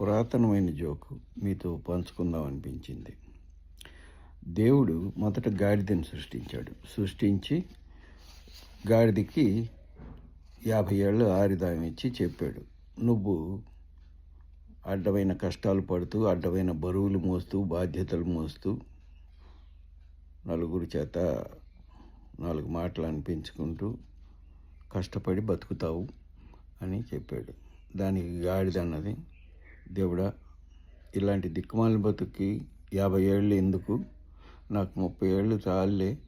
పురాతనమైన జోకు మీతో పంచుకుందాం అనిపించింది. దేవుడు మొదట గాడిదని సృష్టించాడు. సృష్టించి గాడిదకి యాభై ఏళ్ళు ఆరిదాయం ఇచ్చి చెప్పాడు. నువ్వు అడ్డమైన కష్టాలు పడుతూ అడ్డమైన బరువులు మోస్తూ బాధ్యతలు మోస్తూ నలుగురి చేత నాలుగు మాటలు అనిపించుకుంటూ కష్టపడి బతుకుతావు అని చెప్పాడు. దానికి గాడిద అన్నది దేవుడా ఇలాంటి దిక్కుమాలిన బతుక్కి యాభై ఏళ్ళు ఎందుకు? నాకు ముప్పై ఏళ్ళు చాలే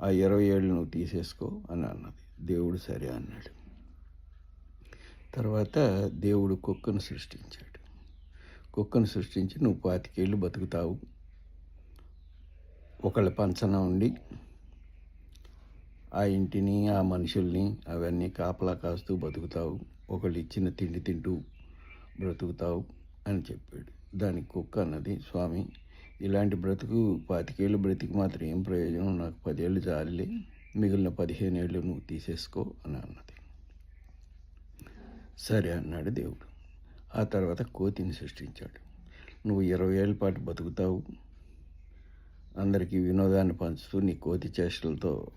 ఆ ఇరవై ఏళ్ళు నువ్వు తీసేసుకో అని అన్నది. దేవుడు సరే అన్నాడు. తర్వాత దేవుడు కుక్కను సృష్టించాడు. కుక్కను సృష్టించి నువ్వు పాతికేళ్ళు బతుకుతావు. ఒకళ్ళ పంచన ఉండి ఆ ఇంటిని ఆ మనుషుల్ని అవన్నీ కాపలా కాస్తూ బతుకుతావు. ఒకళ్ళు ఇచ్చిన తిండి తింటూ బ్రతుకుతావు. అని చెప్పాడు. దానికి కుక్క అన్నది స్వామి ఇలాంటి బ్రతుకు పాతికేళ్ళు బ్రతికి మాత్రం ఏం ప్రయోజనం? నాకు పదేళ్ళు చాలులే మిగిలిన పదిహేను ఏళ్ళు నువ్వు తీసేసుకో అని అన్నది. సరే అన్నాడు దేవుడు. ఆ తర్వాత కోతిని సృష్టించాడు. నువ్వు ఇరవై ఏళ్ళ పాటు బతుకుతావు. అందరికీ వినోదాన్ని పంచుతూ నీ కోతి చేష్టలతో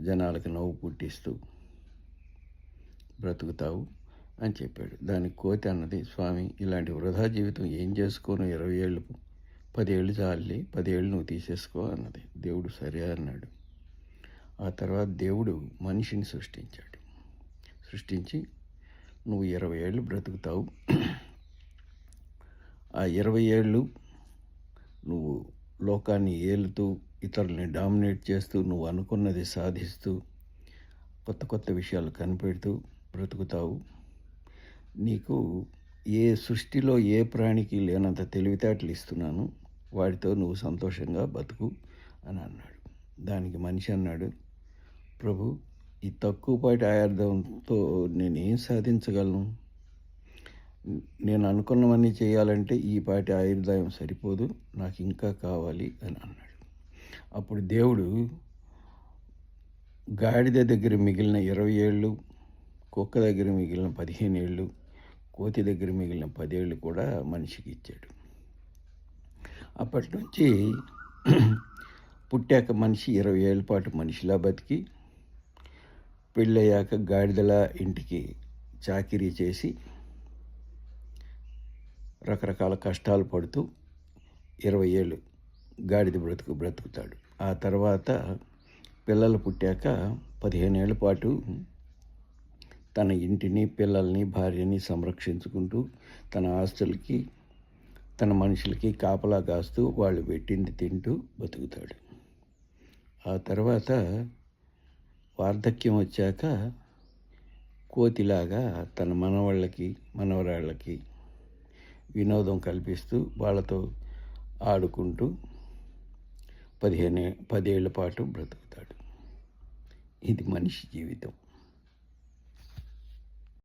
జనాలకి నవ్వు పుట్టిస్తూ బ్రతుకుతావు. అని చెప్పాడు. దానికి కోతి అన్నది స్వామి ఇలాంటి వృధా జీవితం ఏం చేసుకోను? ఇరవై ఏళ్ళు పదేళ్ళు చాలి పదేళ్ళు నువ్వు తీసేసుకో అన్నది. దేవుడు సరే అన్నాడు. ఆ తర్వాత దేవుడు మనిషిని సృష్టించాడు. సృష్టించి నువ్వు ఇరవై ఏళ్ళు బ్రతుకుతావు. ఆ ఇరవై ఏళ్ళు నువ్వు లోకాన్ని ఏలుతూ ఇతరుల్ని డామినేట్ చేస్తూ నువ్వు అనుకున్నది సాధిస్తూ కొత్త కొత్త విషయాలు కనిపెడుతూ బ్రతుకుతావు. నీకు ఏ సృష్టిలో ఏ ప్రాణికి లేనంత తెలివితేటలు ఇస్తున్నాను వాటితో నువ్వు సంతోషంగా బతుకు అని అన్నాడు. దానికి మనిషి అన్నాడు ప్రభు ఈ తక్కువపాటి ఆయార్థంతో నేనేం సాధించగలను? నేను అనుకున్నవన్నీ చేయాలంటే ఈ పాటి ఆయుర్దాయం సరిపోదు నాకు ఇంకా కావాలి అని అన్నాడు. అప్పుడు దేవుడు గాడిద దగ్గర మిగిలిన ఇరవై ఏళ్ళు కుక్క దగ్గర మిగిలిన పదిహేను ఏళ్ళు కోతి దగ్గర మిగిలిన పదేళ్ళు కూడా మనిషికి ఇచ్చాడు. అప్పటి నుంచి పుట్టాక మనిషి ఇరవై ఏళ్ళ పాటు మనిషిలా బతికి పెళ్ళయ్యాక గాడిదల ఇంటికి చాకిరీ చేసి రకరకాల కష్టాలు పడుతూ ఇరవై ఏళ్ళు గాడిద బ్రతుకు బ్రతుకుతాడు. ఆ తర్వాత పిల్లలు పుట్టాక పదిహేను ఏళ్ళ పాటు తన ఇంటిని పిల్లల్ని భార్యని సంరక్షించుకుంటూ తన ఆస్తులకి తన మనుషులకి కాపలా కాస్తూ వాళ్ళు పెట్టింది తింటూ బతుకుతాడు. ఆ తర్వాత వార్ధక్యం వచ్చాక కోతిలాగా తన మనవాళ్ళకి మనవరాళ్ళకి వినోదం కల్పిస్తూ వాళ్ళతో ఆడుకుంటూ పదిహేను పదేళ్ళ పాటు బ్రతుకుతాడు. ఇది మనిషి జీవితం.